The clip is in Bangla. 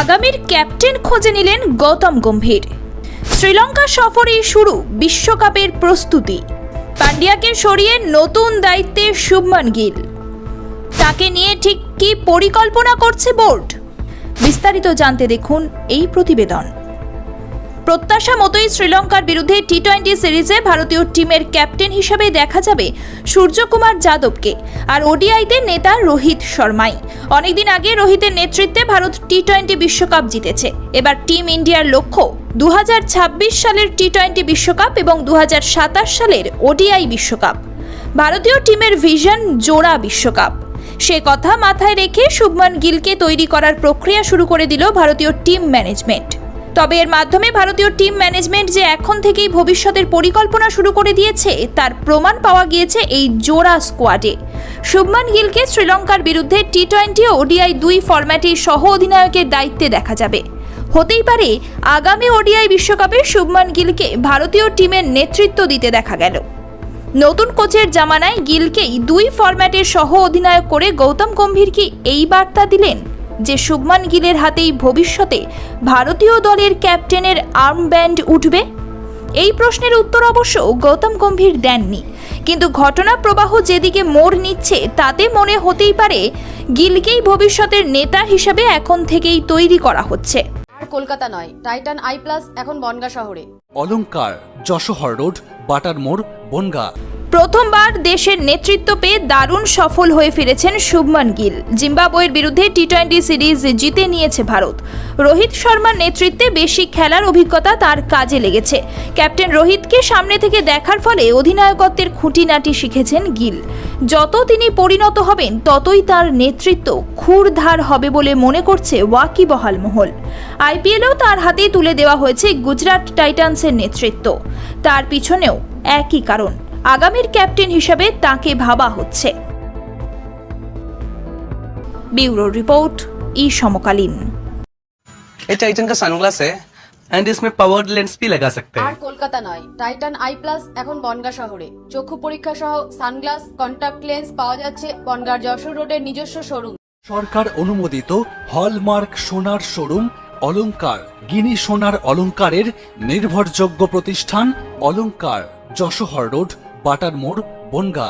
আগামীর ক্যাপ্টেন খুঁজে নিলেন গৌতম গম্ভীর। শ্রীলঙ্কা সফরে শুরু বিশ্বকাপের প্রস্তুতি। পান্ডিয়াকে সরিয়ে নতুন দায়িত্বে শুভমান গিল। তাকে নিয়ে ঠিক কি পরিকল্পনা করছে বোর্ড? বিস্তারিত জানতে দেখুন এই প্রতিবেদন। প্রত্যাশা মতোই শ্রীলঙ্কার বিরুদ্ধে টি টোয়েন্টি সিরিজে ভারতীয় টিমের ক্যাপ্টেন হিসেবে দেখা যাবে সূর্যকুমার যাদবকে। আর ওডিআইতে নেতা রোহিত শর্মাই। অনেকদিন আগে রোহিতের নেতৃত্বে ভারত টি টোয়েন্টি বিশ্বকাপ জিতেছে। এবার টিম ইন্ডিয়ার লক্ষ্য দু হাজার ছাব্বিশ সালের টি টোয়েন্টি বিশ্বকাপ এবং দু হাজার সাতাশ সালের ওডিআই বিশ্বকাপ। ভারতীয় টিমের ভিশন জোড়া বিশ্বকাপ। সে কথা মাথায় রেখে শুভমান গিলকে তৈরি করার প্রক্রিয়া শুরু করে দিল ভারতীয় টিম ম্যানেজমেন্ট। তবে এর মাধ্যমে ভারতীয় টিম ম্যানেজমেন্ট যে এখন থেকেই ভবিষ্যতের পরিকল্পনা শুরু করে দিয়েছে, তার প্রমাণ পাওয়া গিয়েছে এই জোড়া স্কোয়াডে শুভমান গিলকে শ্রীলঙ্কার বিরুদ্ধে টি টোয়েন্টি ও ওডিআই দুই ফরম্যাটে সহ অধিনায়কের দায়িত্বে দেখা যাবে। হতেই পারে, আগামী ওডিআই বিশ্বকাপে শুভমান গিলকে ভারতীয় টিমের নেতৃত্ব দিতে দেখা গেল। নতুন কোচের জামানায় গিলকেই দুই ফরম্যাটের সহ অধিনায়ক করে গৌতম গম্ভীর কি এই বার্তা দিলেন। যে শুভমান গিলের হাতেই ভবিষ্যতে ভারতীয় দলের ক্যাপ্টেনের আর্মব্যান্ড উঠবে? এই প্রশ্নের উত্তর অবশ্য গৌতম গম্ভীর দেননি। কিন্তু ঘটনা প্রবাহ যেদিকে মোড় নিচ্ছে তাতে মনে হতেই পারে গিলকেই ভবিষ্যতের নেতা হিসেবে এখন থেকেই তৈরি করা হচ্ছে। আর কলকাতা নয় টাইটান আই প্লাস এখন বনগা শহরে। অলংকার যশোহর রোড বাটার মোড় বনগা। প্রথমবার দেশের নেতৃত্ব পেয়ে দারুণ সফল হয়ে ফিরেছেন শুভমান গিল। জিম্বাবুয়ের বিরুদ্ধে টি টোয়েন্টি সিরিজ জিতে নিয়েছে ভারত। রোহিত শর্মার নেতৃত্বে বেশি খেলার অভিজ্ঞতা তার কাজে লেগেছে। ক্যাপ্টেন রোহিতকে সামনে থেকে দেখার ফলে অধিনায়কত্বের খুঁটিনাটি শিখেছেন গিল। যত তিনি পরিণত হবেন, ততই তার নেতৃত্ব ক্ষুরধার হবে বলে মনে করছে ওয়াকিবহাল মহল। আইপিএলেও তার হাতেই তুলে দেওয়া হয়েছে গুজরাট টাইটান্সের নেতৃত্ব। তার পিছনেও একই কারণ। আগামীর ক্যাপ্টেন হিসেবে তাকে ভাবা হচ্ছে ব্যুরো রিপোর্ট ই সমকালীন ये टाइटन का सनग्लास है एंड इसमें पावर्ड लेंस भी लगा सकते আর हैं কলকাতা নয় টাইটান আই প্লাস এখন বনগা শহরে চক্ষু পরীক্ষা সহ সানগ্লাস কন্টাক্ট লেন্স পাওয়া যাচ্ছে বনগার যশোর রোডের নিজস্ব শোরুম সরকার অনুমোদিত হলমার্ক সোনার শোরুম অলংকার গিনি সোনার অলংকারের নির্ভরযোগ্য প্রতিষ্ঠান অলংকার যশোহর রোড বাটার মোড় বনগা